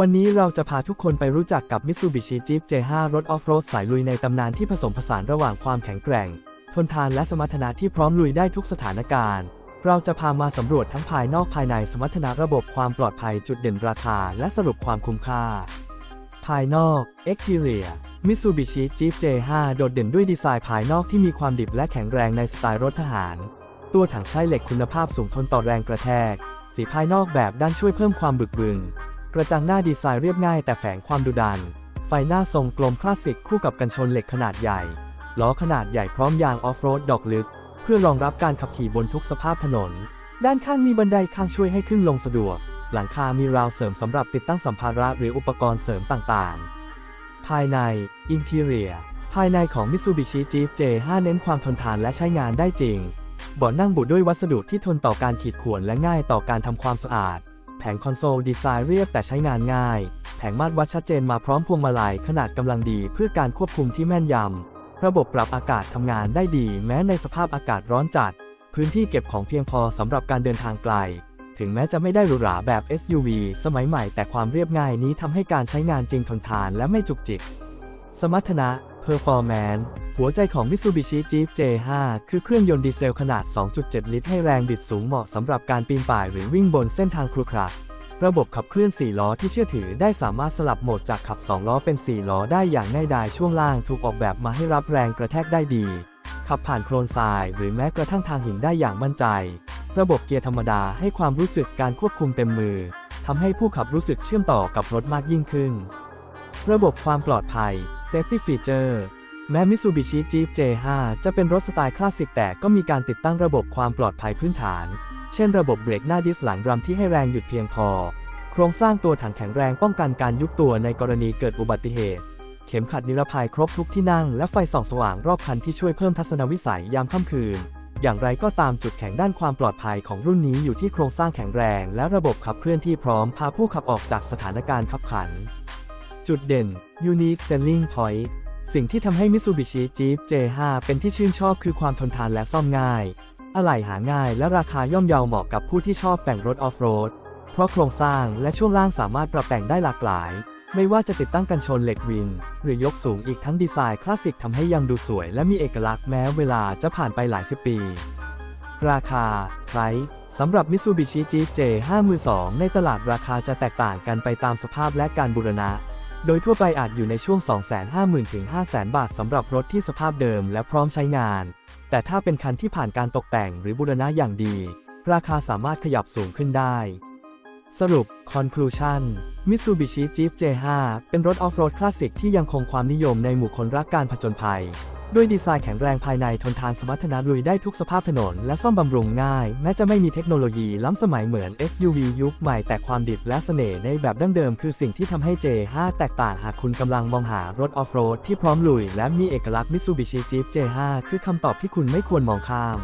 วันนี้เราจะพาทุกคนไปรู้จักกับ Mitsubishi Jeep J5 รถออฟโรดสายลุยในตำนานที่ผสมผสานระหว่างความแข็งแกร่ง ทนทานและสมรรถนะที่พร้อมลุยได้ทุกสถานการณ์ เราจะพามาสำรวจทั้งภายนอกภายในสมรรถนะระบบความปลอดภัยจุดเด่นราคา และสรุปความคุ้มค่า ภายนอก Exterior Mitsubishi Jeep J5 โดดเด่นด้วยดีไซน์ภายนอกที่มีความดิบและแข็งแรงในสไตล์รถทหาร ตัวถังใช้เหล็กคุณภาพสูงทนต่อแรงกระแทก สีภายนอกแบบด้านช่วยเพิ่มความบึกบึน กระจังหน้าดีไซน์เรียบง่ายแต่แฝงความดุดัน ไฟหน้าทรงกลมคลาสสิกคู่กับกันชนเหล็กขนาดใหญ่ ล้อขนาดใหญ่พร้อมยางออฟโรดดอกลึก เพื่อรองรับการขับขี่บนทุกสภาพถนน ด้านข้างมีบันไดข้างช่วยให้ขึ้นลงสะดวก หลังคามีราวเสริมสำหรับติดตั้งสัมภาระหรืออุปกรณ์เสริมต่างๆ ภายใน Interior ภายในของ Mitsubishi Jeep J5 เน้นความทนทานและใช้งานได้จริงเบาะนั่งบุด้วยวัสดุที่ทนต่อการขีดข่วนและง่ายต่อการทำความสะอาด แผงคอนโซลดีไซน์เรียบแต่ใช้งานง่าย แผงมาตรวัดชัดเจนมาพร้อมพวงมาลัยขนาดกำลังดีเพื่อการควบคุมที่แม่นยำ ระบบปรับอากาศทำงานได้ดีแม้ในสภาพอากาศร้อนจัด พื้นที่เก็บของเพียงพอสำหรับการเดินทางไกล ถึงแม้จะไม่ได้หรูหราแบบ SUV สมัยใหม่แต่ความเรียบง่ายนี้ทำให้การใช้งานจริงทนทานและไม่จุกจิก สมรรถนะ Performance หัวใจของ Mitsubishi Jeep J5 คือเครื่องยนต์ดีเซลขนาด 2.7 ลิตรให้แรงบิดสูงเหมาะสำหรับการปีนป่ายหรือวิ่งบนเส้นทางครุขระระบบขับเคลื่อน 4 ล้อที่เชื่อถือได้สามารถสลับโหมดจากขับ 2 ล้อเป็น 4 ล้อได้อย่างง่ายดายช่วงล่างถูกออกแบบมาให้รับแรงกระแทกได้ดี ขับผ่านโคลนทราย หรือแม้กระทั่งทางหินได้อย่างมั่นใจ ระบบเกียร์ธรรมดาให้ความรู้สึกการควบคุมเต็มมือทำให้ผู้ขับรู้สึกเชื่อมต่อกับรถมากยิ่งขึ้น ระบบความปลอดภัย Safety Feature แม้ Mitsubishi Jeep J5 จะเป็นรถสไตล์คลาสสิกแต่ก็มีการติดตั้งระบบความปลอดภัยพื้นฐาน เช่นระบบเบรกหน้าดิสหลังรัมที่ให้แรงหยุดเพียงพอ โครงสร้างตัวถังแข็งแรงป้องกันการยุบตัวในกรณีเกิดอุบัติเหตุ เข็มขัดนิรภัยครบทุกที่นั่งและไฟส่องสว่างรอบคันที่ช่วยเพิ่มทัศนวิสัยยามค่ำคืน อย่างไรก็ตามจุดแข็งด้านความปลอดภัยของรุ่นนี้อยู่ที่โครงสร้างแข็งแรง และระบบขับเคลื่อนที่พร้อมพาผู้ขับออกจากสถานการณ์ขับขัน จุดเด่น Unique Selling Point สิ่งที่ทำให้ Mitsubishi Jeep J5 เป็นที่ชื่นชอบคือความทนทานและซ่อมง่าย อะไหล่หาง่ายและราคาย่อมเยาเหมาะกับผู้ที่ชอบแต่งรถออฟโรด เพราะโครงสร้างและช่วงล่างสามารถปรับแต่งได้หลากหลาย ไม่ว่าจะติดตั้งกันชนเหล็กวิน หรือยกสูงอีกทั้งดีไซน์คลาสสิกทำให้ยังดูสวยและมีเอกลักษณ์แม้เวลาจะผ่านไปหลายสิบปี ราคา Price สำหรับ Mitsubishi Jeep J5 มือ2ในตลาดราคาจะแตกต่างกันไปตามสภาพและการบูรณะ โดยทั่วไปอาจอยู่ในช่วง 250,000 ถึง 500,000 บาทสำหรับรถที่สภาพเดิมและพร้อมใช้งาน แต่ถ้าเป็นคันที่ผ่านการตกแต่งหรือบูรณะอย่างดี ราคาสามารถขยับสูงขึ้นได้ สรุป Conclusion Mitsubishi Jeep J5 เป็นรถออฟโรดคลาสสิกที่ยังคงความนิยมในหมู่คนรักการผจญภัย ด้วยดีไซน์แข็งแรงภายในทนทานสมรรถนะลุยได้ทุกสภาพถนน และซ่อมบำรุงง่าย แม้จะไม่มีเทคโนโลยีล้ำสมัยเหมือน SUV ยุคใหม่แต่ความดิบและเสน่ห์ในแบบดั้งเดิมคือสิ่งที่ทำให้ J5 แตกต่างหากคุณกำลังมองหารถออฟโรดที่พร้อมลุย และมีเอกลักษณ์ Mitsubishi Jeep J5 คือคำตอบที่คุณไม่ควรมองข้าม